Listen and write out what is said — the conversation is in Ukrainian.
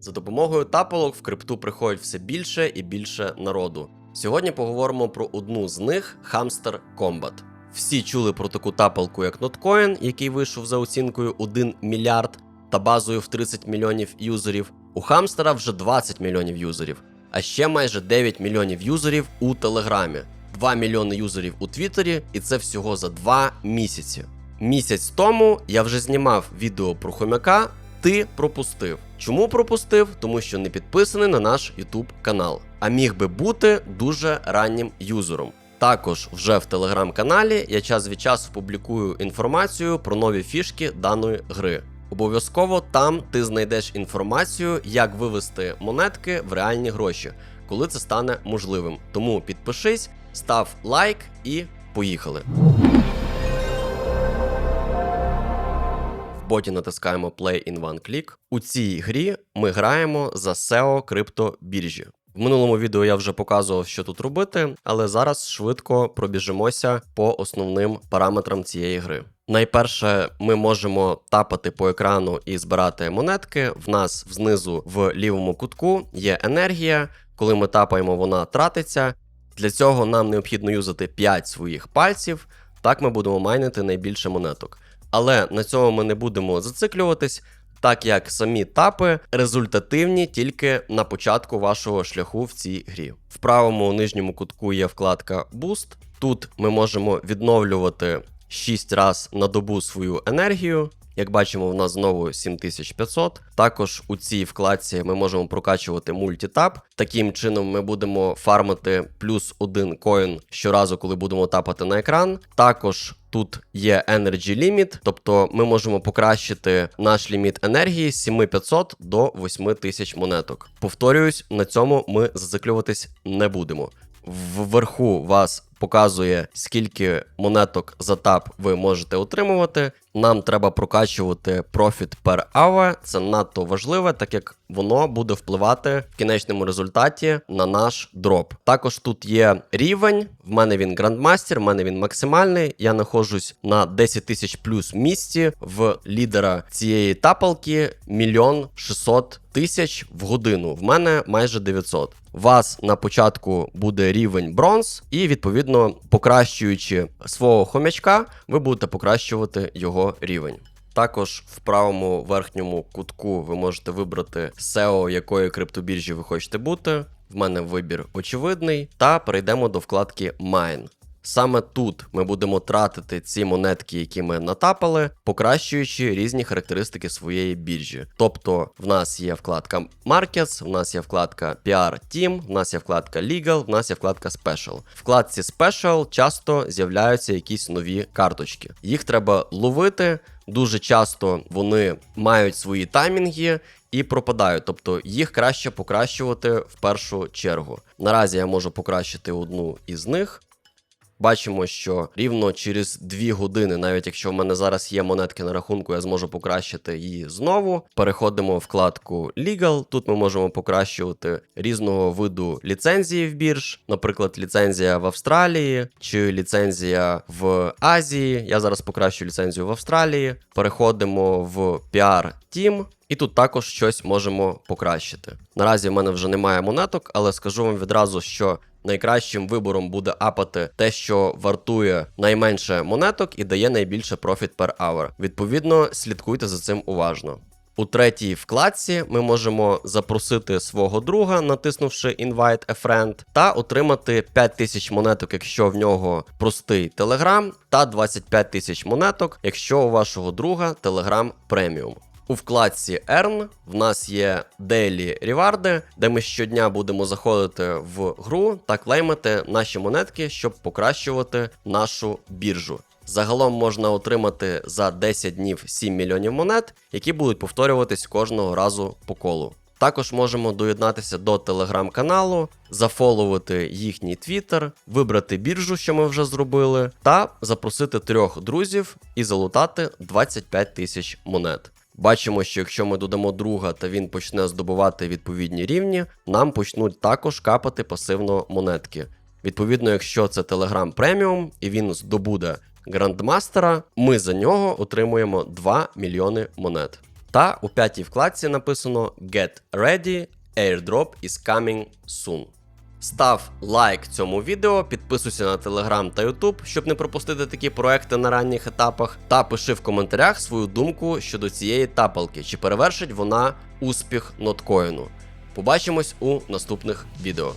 За допомогою тапалок в крипту приходить все більше і більше народу. Сьогодні поговоримо про одну з них Hamster Combat. Всі чули про таку тапалку, як Notcoin, який вийшов за оцінкою 1 мільярд та базою в 30 мільйонів юзерів. У Хамстера вже 20 мільйонів юзерів, а ще майже 9 мільйонів юзерів у Телеграмі, 2 мільйони юзерів у Твіттері, і це всього за 2 місяці. Місяць тому я вже знімав відео про хомяка. Ти пропустив. Чому пропустив? Тому що не підписаний на наш YouTube канал, а міг би бути дуже раннім юзером. Також вже в телеграм-каналі я час від часу публікую інформацію про нові фішки даної гри. Обов'язково там ти знайдеш інформацію, як вивести монетки в реальні гроші, коли це стане можливим. Тому підпишись, став лайк і поїхали. Боті натискаємо Play in One Click. У цій грі ми граємо за SEO криптобіржі. В минулому відео я вже показував, що тут робити, але зараз швидко пробіжимося по основним параметрам цієї гри. Найперше, ми можемо тапати по екрану і збирати монетки. В нас знизу в лівому кутку є енергія. Коли ми тапаємо, вона тратиться. Для цього нам необхідно юзати 5 своїх пальців. Так ми будемо майнити найбільше монеток. Але на цьому ми не будемо зациклюватись, так як самі тапи результативні тільки на початку вашого шляху в цій грі. В правому нижньому кутку є вкладка Boost. Тут ми можемо відновлювати 6 раз на добу свою енергію. Як бачимо, в нас знову 7500. Також у цій вкладці ми можемо прокачувати мультитап. Таким чином ми будемо фармити плюс один коін щоразу, коли будемо тапати на екран. Також тут є Energy Limit, тобто ми можемо покращити наш ліміт енергії з 7500 до 8000 монеток. Повторююсь, на цьому ми зациклюватись не будемо. Вверху вас показує, скільки монеток за тап ви можете отримувати. Нам треба прокачувати Profit per hour. Це надто важливе, так як воно буде впливати в кінечному результаті на наш дроп. Також тут є рівень. В мене він грандмастер, в мене він максимальний. Я знаходжусь на 10 тисяч плюс місці в лідера цієї тапалки мільйон 600 тисяч в годину. В мене майже 900. У вас на початку буде рівень бронз, і відповідно, покращуючи свого хомячка, ви будете покращувати рівень. Також в правому верхньому кутку ви можете вибрати SEO, якої криптобіржі ви хочете бути. В мене вибір очевидний. Та перейдемо до вкладки Mine. Саме тут ми будемо тратити ці монетки, які ми натапали, покращуючи різні характеристики своєї біржі. Тобто, в нас є вкладка Markets, в нас є вкладка PR Team, в нас є вкладка Legal, в нас є вкладка Special. В вкладці Special часто з'являються якісь нові карточки. Їх треба ловити. Дуже часто вони мають свої таймінги і пропадають, тобто їх краще покращувати в першу чергу. Наразі я можу покращити одну із них. Бачимо, що рівно через 2 години, навіть якщо в мене зараз є монетки на рахунку, я зможу покращити її знову. Переходимо в вкладку Legal. Тут ми можемо покращувати різного виду ліцензії в бірж, наприклад, ліцензія в Австралії чи ліцензія в Азії. Я зараз покращу ліцензію в Австралії. Переходимо в PR Team. І тут також щось можемо покращити. Наразі в мене вже немає монеток, але скажу вам відразу, що найкращим вибором буде апати те, що вартує найменше монеток і дає найбільше профіт per hour. Відповідно, слідкуйте за цим уважно. У третій вкладці ми можемо запросити свого друга, натиснувши Invite a Friend, та отримати 5000 монеток, якщо в нього простий Telegram, та 25 тисяч монеток, якщо у вашого друга Telegram Premium. У вкладці Earn в нас є Daily реварди, де ми щодня будемо заходити в гру та клеймити наші монетки, щоб покращувати нашу біржу. Загалом можна отримати за 10 днів 7 мільйонів монет, які будуть повторюватись кожного разу по колу. Також можемо доєднатися до телеграм-каналу, зафоловити їхній твіттер, вибрати біржу, що ми вже зробили, та запросити трьох друзів і залутати 25 тисяч монет. Бачимо, що якщо ми додамо друга та він почне здобувати відповідні рівні, нам почнуть також капати пасивно монетки. Відповідно, якщо це Telegram Premium і він здобуде грандмастера, ми за нього отримуємо 2 мільйони монет. Та у п'ятій вкладці написано Get Ready, Airdrop is coming soon. Став лайк цьому відео, підписуйся на телеграм та ютуб, щоб не пропустити такі проекти на ранніх етапах. Та пиши в коментарях свою думку щодо цієї тапалки, чи перевершить вона успіх ноткоїну. Побачимось у наступних відео.